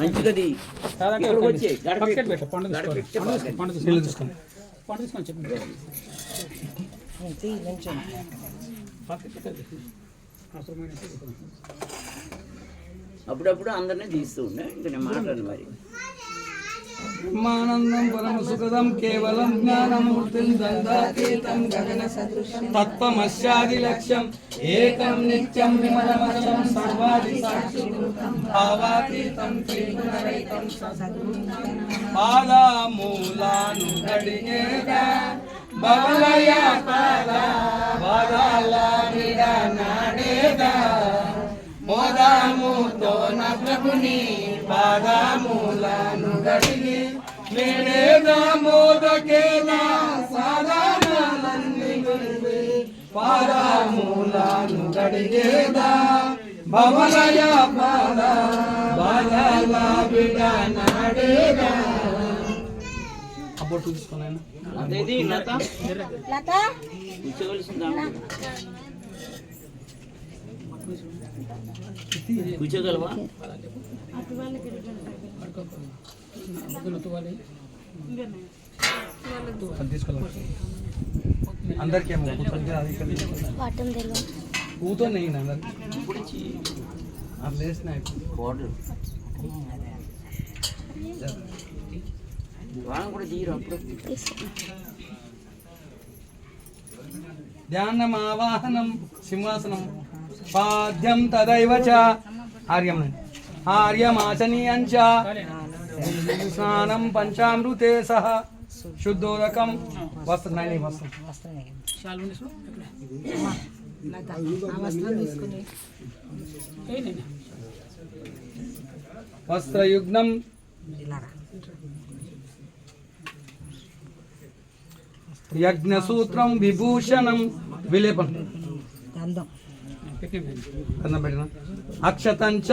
మంచిగా తీ. ఇక్కడికి వచ్చి గడప పక్కన పెట్టు పండు గడప తీసుకోవాలి ఎక్కి పండు తీసుకో- పండు తీసుకోండి పండు తీసుకొని చెప్పండి పక్కకి పెట్టండి. అవసరమైన అప్పుడప్పుడు అందరినీ తీస్తూ ఉండే. ఇంకా నేను మాట్లాడను మరి. ఆత్మానందం పరమ సుఖదం కేవలం జ్ఞానమూర్తిం దండాతీతం గగన సదృశం తత్వమస్యాది లక్ష్యం ఏకం నిత్యం విమలమచం సర్వాది సాక్షిభూతం భావాతీతం త్రిగుణరహితం పాదమూలాను గడిగేదా బవలయ పాద బాధాల నాడేదా మోదాముతో నా ప్రభుని పాదమూలను గడిగే నేడేదా మోదకేలా సాధారణన్ని గురివి పాదమూలను గడిగేదా భవలయ పాద బాధాల బిడ నాడేదా? అబ్బొట్టు తీసుకున్నాను అదేది లత? లత? కూర్చోవలసిన దాంట్లో కూర్చోగలవా? అందరికీ అందరికి ఇప్పుడు అది లేసినాయి కూడా తీయరు అప్పుడు ధ్యానం ఆవాహనం సింహాసనం. बाध्यम तदैव च। आर्यम आर्यमाचनीयं च। स्नानं पञ्चामृते सह। शुद्धोदकं। वस्त्र नहीं वस्त्र वस्त्रयुग्नं। यज्ञसूत्रं विभूषणं। विलेपन అక్షతంచ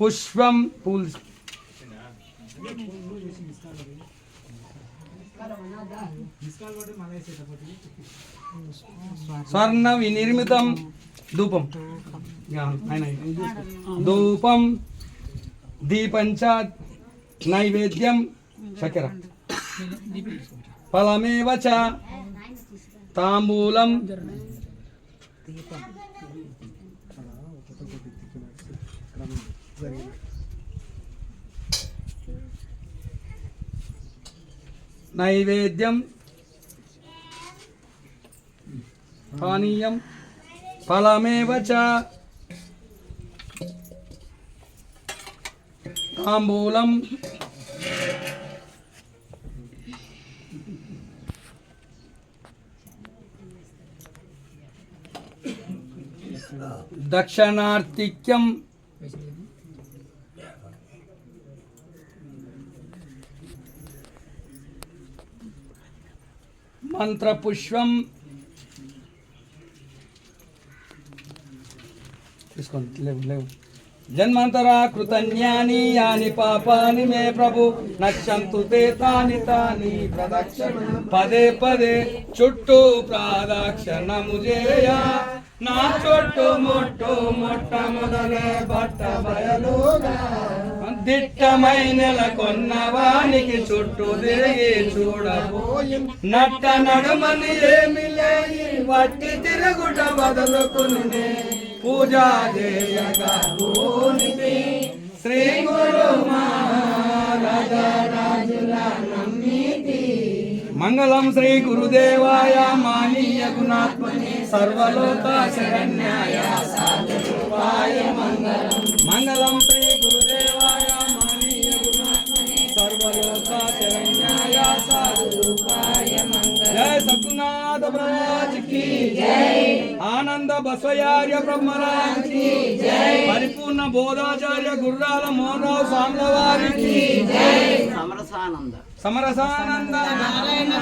పుష్పం పూల్ స్వర్ణ వినిర్మితం ధూపం. ధూపం. దీపంచ నైవేద్యం చక్కెర. ఫలమేవ చ తాంబూలం నైవేద్యం పానీయం ఫలమేవ చ తాంబూలం దక్షిణార్థిక్యం. మంత్రపుష్పం. తీసుకోండి లేవు లేవు. జన్మాంతరా కృతన్యాని యాని పాపాని మే ప్రభు. నక్షంతు తే తాని తాని ప్రదక్షిణ. పదే పదే చుట్టూ ప్రాదక్షిణము చేయ. నా చుట్టూ ముట్టు మొట్ట మొదలే బట్ట బయలుగా. దిట్టమై నెలకొన్న వానికి చుట్టూ తిరిగి చూడబోయి. నట్ట నడుమని ఏమి లేని వట్టి తిరుగుట బదులుకుని పూజా చేయగా భూనికి శ్రీ గురు మహారాజ నమ్మితి. మంగళం శ్రీ గురుదేవాయ మానీయ గుణాత్మని సర్వలోక శరణ్యాయ సాధురూపాయ మంగళం. మంగళం శ్రీ గురుదేవాయ మానీయ గుణాత్మని సర్వలోక శరణ్యాయ సాధురూపాయ మంగళం. జయ సద్గునాథ బ్రహ్మరాజ్కి జై. ఆనంద బసయార్య బ్రహ్మరాజ్ పరిపూర్ణ బోధాచార్య గుర్రాల మోహనరావు స్వాముల వారికి జై. సమరసానంద. సమరసానంద నారాయణ